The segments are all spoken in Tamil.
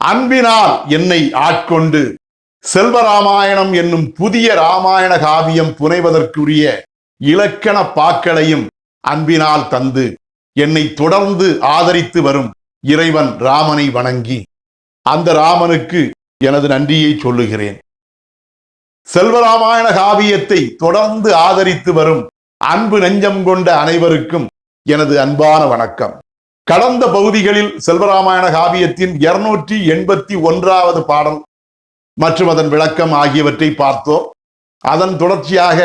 அன்பினால் என்னை ஆட்கொண்டு செல்வராமாயணம் என்னும் புதிய ராமாயண காவியம் புனைவதற்குரிய இலக்கண பாக்களையும் அன்பினால் தந்து என்னை தொடர்ந்து ஆதரித்து வரும் இறைவன் ராமனை வணங்கி அந்த ராமனுக்கு எனது நன்றியை சொல்லுகிறேன். செல்வராமாயண காவியத்தை தொடர்ந்து ஆதரித்து வரும் அன்பு நெஞ்சம் கொண்ட அனைவருக்கும் எனது அன்பான வணக்கம். கடந்த பகுதிகளில் செல்வராமாயண காவியத்தின் இருநூற்றி எண்பத்தி ஒன்றாவது பாடல் மற்றும் அதன் விளக்கம் ஆகியவற்றை பார்த்தோம். அதன் தொடர்ச்சியாக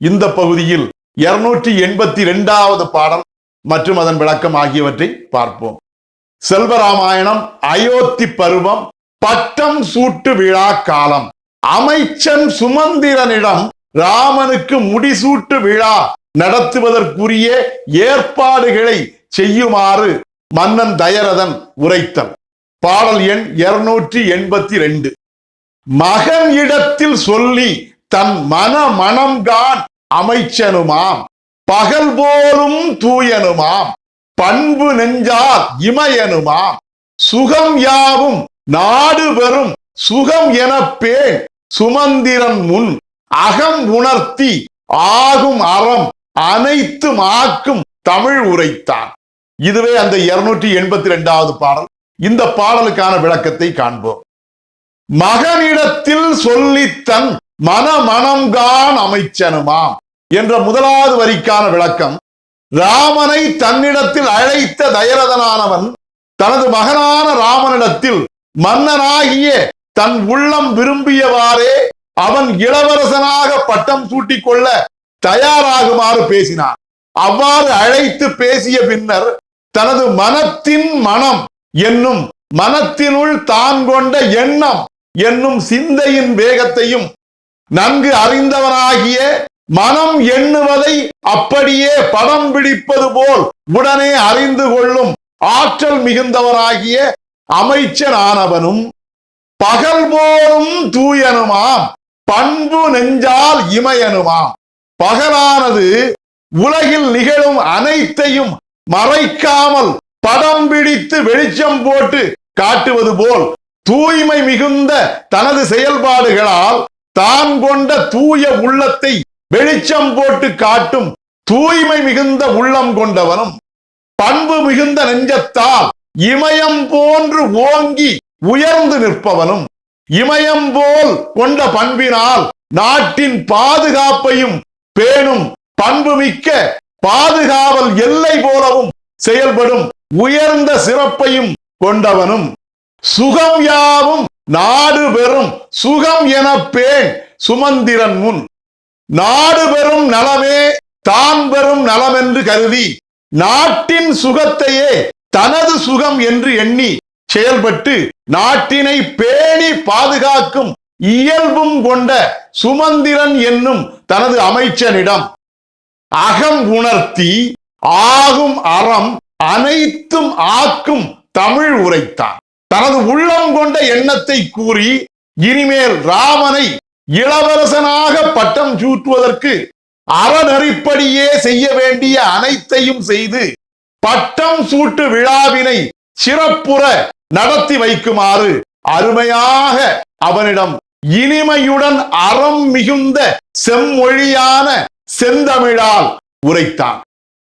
இந்த பகுதியில் இருநூற்றி எண்பத்தி ரெண்டாவது பாடல் மற்றும் அதன் விளக்கம் ஆகியவற்றை பார்ப்போம். செல்வராமாயணம் அயோத்தி பருவம் பட்டம் சூட்டு விழா காலம். அமைச்சன் சுமந்திரனிடம் ராமனுக்கு முடிசூட்டு விழா நடத்துவதற்குரிய ஏற்பாடுகளை செய்யுமாறு மன்னன் தயரதன் உரைத்தன். பாடல் எண் இருநூற்றி எண்பத்தி ரெண்டு மகன் இடத்தில் சொல்லி தன் மன மனம்கான் அமைச்சனுமாம். பகல் போலும் தூயனுமாம். பண்பு நெஞ்சார் இமயனுமாம். சுகம் யாவும் நாடு பெறும் சுகம் என சுமந்திரன் முன் அகம் உணர்த்தி ஆகும் அறம் அனைத்து மாக்கும் தமிழ் உரைத்தான். இதுவே அந்த இருநூற்றி எண்பத்தி ரெண்டாவது பாடல். இந்த பாடலுக்கான விளக்கத்தை காண்போம். மகனிடத்தில் சொல்லித்தன் மன மனம்கான் அமைச்சனுமாம் என்ற முதலாவது வரிக்கான விளக்கம் ராமனை தன்னிடத்தில் அழைத்த தயரதனானவன் தனது மகனான ராமனிடத்தில் மன்னனாகிய தன் உள்ளம் விரும்பியவாறே அவன் இளவரசனாக பட்டம் சூட்டிக் கொள்ள தயாராகுமாறு பேசினான். அவ்வாறு அழைத்து பேசிய பின்னர் தனது மனத்தின் மனம் என்னும் மனத்தினுள் தான் கொண்ட எண்ணம் என்னும் சிந்தையின் வேகத்தையும் நன்கு அறிந்தவனாகிய மனம் எண்ணுவதை அப்படியே படம் பிடிப்பது போல் உடனே அறிந்து கொள்ளும் ஆற்றல் மிகுந்தவனாகிய அமைச்சனானவனும் பகல் போலும் தூயனுமாம் பண்பு நெஞ்சால் இமயனுமாம். பகலானது உலகில் நிகழும் அனைத்தையும் மறைக்காமல் படம் பிடித்து வெளிச்சம் போட்டு காட்டுவது போல் தூய்மை மிகுந்த தனது செயல்பாடுகளால் தான் கொண்ட தூய உள்ளத்தை வெளிச்சம் போட்டு காட்டும் தூய்மை மிகுந்த உள்ளம் கொண்டவனும் பண்பு மிகுந்த நெஞ்சத்தால் இமயம் போன்று ஓங்கி உயர்ந்து நிற்பவனும் இமயம் போல் கொண்ட பண்பினால் நாட்டின் பாதுகாப்பையும் பேணும் பண்புமிக்க பாதுகாவல் எல்லை போலவும் செயல்படும் உயர்ந்த சிறப்பையும் கொண்டவனும் சுகம் யாவும் நாடு பெறும் சுகம் என பேன் சுமந்திரன் முன். நாடு பெறும் நலமே தான் பெறும் நலம் என்று கருதி நாட்டின் சுகத்தையே தனது சுகம் என்று எண்ணி செயல்பட்டு நாட்டினை பேணி பாதுகாக்கும் இயல்பும் கொண்ட சுமந்திரன் என்னும் தனது அமைச்சனிடம் அகம் உணர்த்தி ஆகும் அறம் அனைத்தும் ஆக்கும் தமிழ் உரைத்தான். தனது உள்ளம் கொண்ட எண்ணத்தை கூறி இனிமேல் ராமனை இளவரசனாக பட்டம் சூட்டுவதற்கு அறநெறிப்படியே செய்ய வேண்டிய அனைத்தையும் செய்து பட்டம் சூட்டு விழாவினை சிறப்புற நடத்தி வைக்குமாறு அருமையாக அவனிடம் இனிமையுடன் அறம் மிகுந்த செம்மொழியான செந்தமிழால் உரைத்தான்.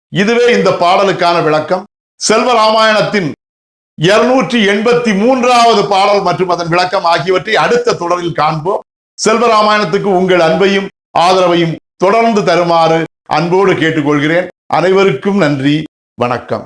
இதுவே இந்த பாடலுக்கான விளக்கம். செல்வ ராமாயணத்தின் இருநூற்றி எண்பத்தி மூன்றாவது பாடல் மற்றும் அதன் விளக்கம் ஆகியவற்றை அடுத்த தொடரில் காண்போம். செல்வ ராமாயணத்துக்கு உங்கள் அன்பையும் ஆதரவையும் தொடர்ந்து தருமாறு அன்போடு கேட்டுக்கொள்கிறேன். அனைவருக்கும் நன்றி. வணக்கம்.